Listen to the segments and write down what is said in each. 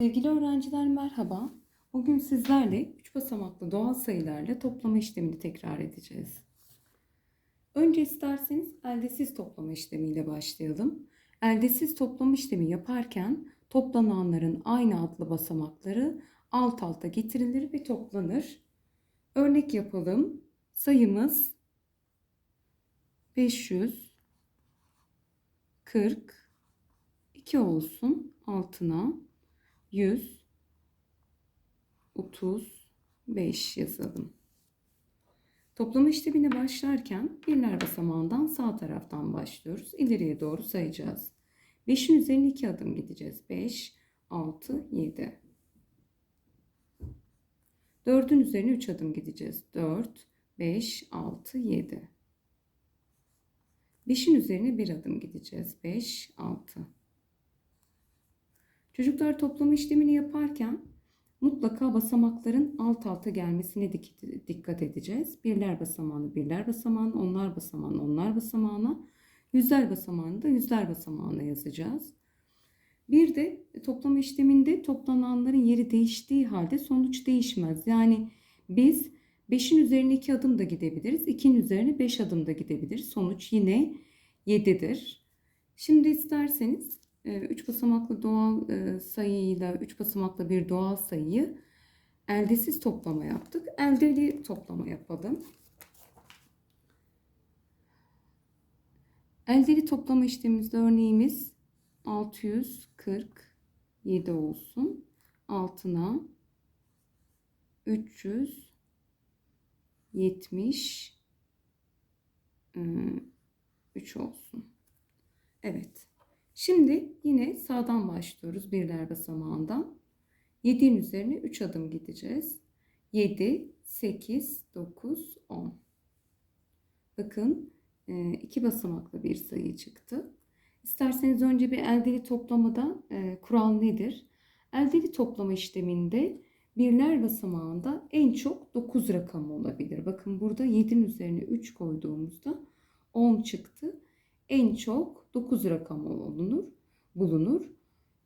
Sevgili öğrenciler merhaba. Bugün sizlerle 3 basamaklı doğal sayılarla toplama işlemini tekrar edeceğiz. Önce isterseniz eldesiz toplama işlemiyle başlayalım. Eldesiz toplama işlemi yaparken toplananların aynı adlı basamakları alt alta getirilir ve toplanır. Örnek yapalım. Sayımız 542 olsun altına 135 yazalım. Toplama işlemine başlarken birler basamağından sağ taraftan başlıyoruz. İleriye doğru sayacağız. 5'in üzerine 2 adım gideceğiz. 5, 6, 7. 4'ün üzerine 3 adım gideceğiz. 4, 5, 6, 7. 5'in üzerine 1 adım gideceğiz. 5, 6. Çocuklar toplama işlemini yaparken mutlaka basamakların alt alta gelmesine dikkat edeceğiz. Birler basamağını birler basamağına, onlar basamağını onlar basamağına, yüzler basamağını da yüzler basamağına yazacağız. Bir de toplama işleminde toplananların yeri değiştiği halde sonuç değişmez. Yani biz 5'in üzerine 2 adım da gidebiliriz. 2'nin üzerine 5 adım da gidebiliriz. Sonuç yine 7'dir. Şimdi isterseniz 3 basamaklı doğal e, sayıyla 3 basamaklı bir doğal sayıyı eldesiz toplama yaptık. Eldeli toplama yapalım. Eldeli toplama işlemimizde örneğimiz 647 olsun. Altına 370 3 olsun. Evet. Şimdi yine sağdan başlıyoruz birler basamağından. 7'in üzerine 3 adım gideceğiz. 7, 8, 9, 10. Bakın e, iki basamaklı bir sayı çıktı. İsterseniz önce bir eldeli toplamada e, kural nedir? Eldeli toplama işleminde birler basamağında en çok 9 rakamı olabilir. Bakın burada 7'nin üzerine 3 koyduğumuzda 10 çıktı en çok 9 rakamı bulunur. bulunur.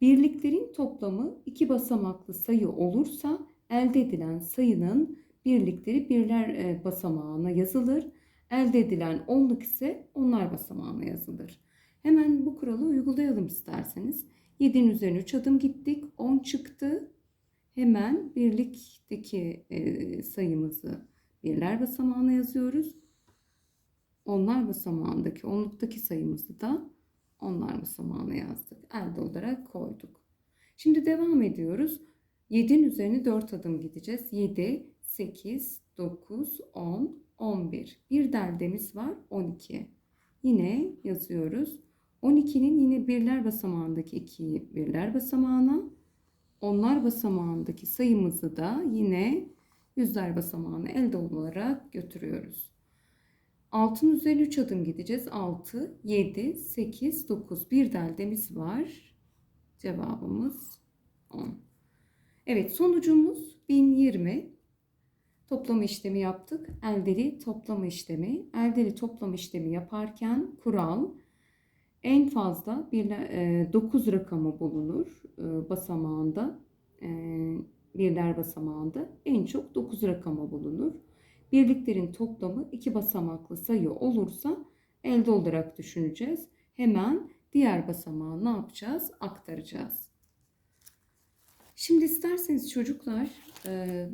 Birliklerin toplamı iki basamaklı sayı olursa elde edilen sayının birlikleri birler e, basamağına yazılır. Elde edilen onluk ise onlar basamağına yazılır. Hemen bu kuralı uygulayalım isterseniz. 7'nin üzerine 3 adım gittik. 10 çıktı. Hemen birlikteki e, sayımızı birler basamağına yazıyoruz onlar basamağındaki onluktaki sayımızı da onlar basamağına yazdık. Elde olarak koyduk. Şimdi devam ediyoruz. 7'nin üzerine 4 adım gideceğiz. 7, 8, 9, 10, 11. Bir derdemiz var 12. Yine yazıyoruz. 12'nin yine birler basamağındaki 2'yi birler basamağına, onlar basamağındaki sayımızı da yine yüzler basamağına elde olarak götürüyoruz. 6'ın üzerine 3 adım gideceğiz. 6, 7, 8, 9. Bir deldemiz var. Cevabımız 10. Evet sonucumuz 1020. Toplama işlemi yaptık. Eldeli toplama işlemi. Eldeli toplama işlemi yaparken kural en fazla 9 e, rakamı bulunur e, basamağında. E, birler basamağında en çok 9 rakamı bulunur birliklerin toplamı iki basamaklı sayı olursa elde olarak düşüneceğiz. Hemen diğer basamağı ne yapacağız? Aktaracağız. Şimdi isterseniz çocuklar e,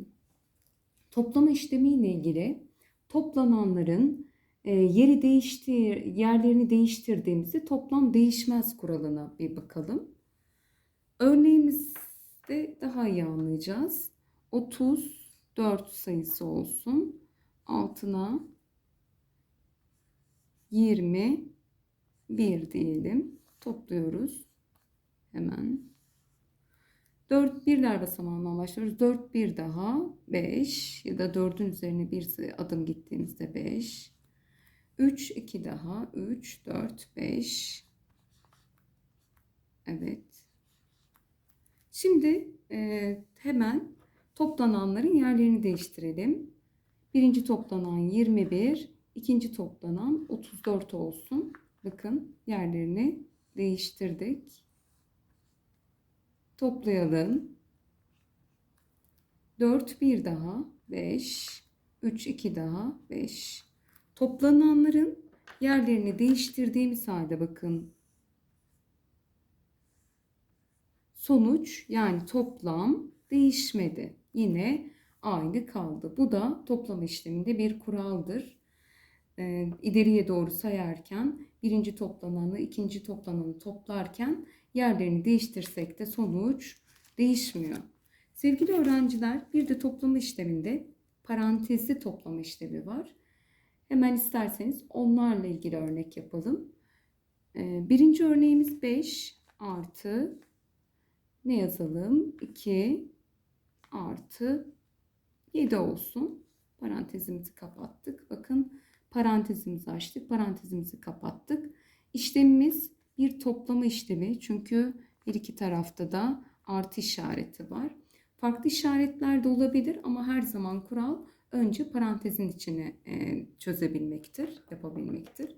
toplama işlemi ile ilgili toplananların e, yeri değiştir, yerlerini değiştirdiğimizde toplam değişmez kuralına bir bakalım. Örneğimizde daha iyi anlayacağız. 34 sayısı olsun altına 21 diyelim. Topluyoruz. Hemen. 4 birler basamağından başlıyoruz. 4 bir daha 5 ya da 4'ün üzerine bir adım gittiğimizde 5. 3 2 daha 3 4 5. Evet. Şimdi e, hemen toplananların yerlerini değiştirelim. Birinci toplanan 21, ikinci toplanan 34 olsun. Bakın yerlerini değiştirdik. Toplayalım. 4 bir daha 5. 3 2 daha 5. Toplananların yerlerini değiştirdiğimiz halde bakın. Sonuç yani toplam değişmedi. Yine aynı kaldı. Bu da toplama işleminde bir kuraldır. Ee, ileriye doğru sayarken birinci toplananı ikinci toplananı toplarken yerlerini değiştirsek de sonuç değişmiyor. Sevgili öğrenciler bir de toplama işleminde parantezli toplama işlemi var. Hemen isterseniz onlarla ilgili örnek yapalım. Ee, birinci örneğimiz 5 artı ne yazalım? 2 artı 7 olsun. Parantezimizi kapattık. Bakın parantezimizi açtık. Parantezimizi kapattık. İşlemimiz bir toplama işlemi. Çünkü her iki tarafta da artı işareti var. Farklı işaretler de olabilir ama her zaman kural önce parantezin içine e, çözebilmektir, yapabilmektir.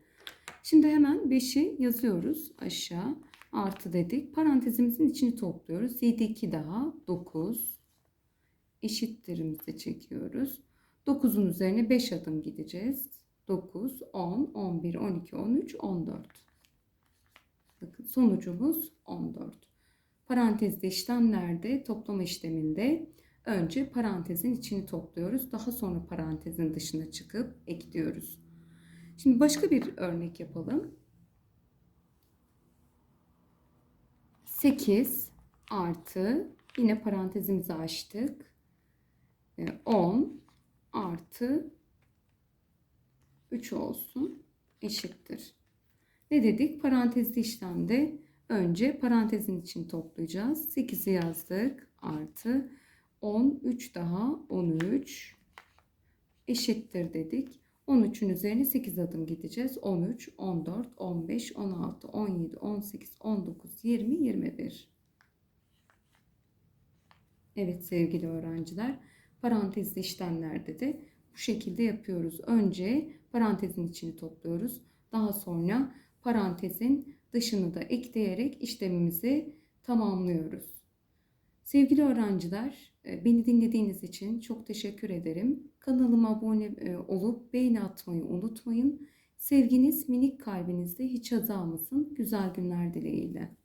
Şimdi hemen 5'i yazıyoruz aşağı. Artı dedik. Parantezimizin içini topluyoruz. 7 2 daha 9 eşittirimizi çekiyoruz. 9'un üzerine 5 adım gideceğiz. 9, 10, 11, 12, 13, 14. Bakın sonucumuz 14. Parantezde işlemlerde toplama işleminde önce parantezin içini topluyoruz. Daha sonra parantezin dışına çıkıp ekliyoruz. Şimdi başka bir örnek yapalım. 8 artı yine parantezimizi açtık. 10 artı 3 olsun eşittir. Ne dedik? Parantezli işlemde önce parantezin için toplayacağız. 8'i yazdık artı 10 3 daha 13 eşittir dedik. 13'ün üzerine 8 adım gideceğiz. 13, 14, 15, 16, 17, 18, 19, 20, 21. Evet sevgili öğrenciler, parantezli işlemlerde de bu şekilde yapıyoruz. Önce parantezin içini topluyoruz. Daha sonra parantezin dışını da ekleyerek işlemimizi tamamlıyoruz. Sevgili öğrenciler, e, beni dinlediğiniz için çok teşekkür ederim. Kanalıma abone e, olup beğeni atmayı unutmayın. Sevginiz minik kalbinizde hiç azalmasın. Güzel günler dileğiyle.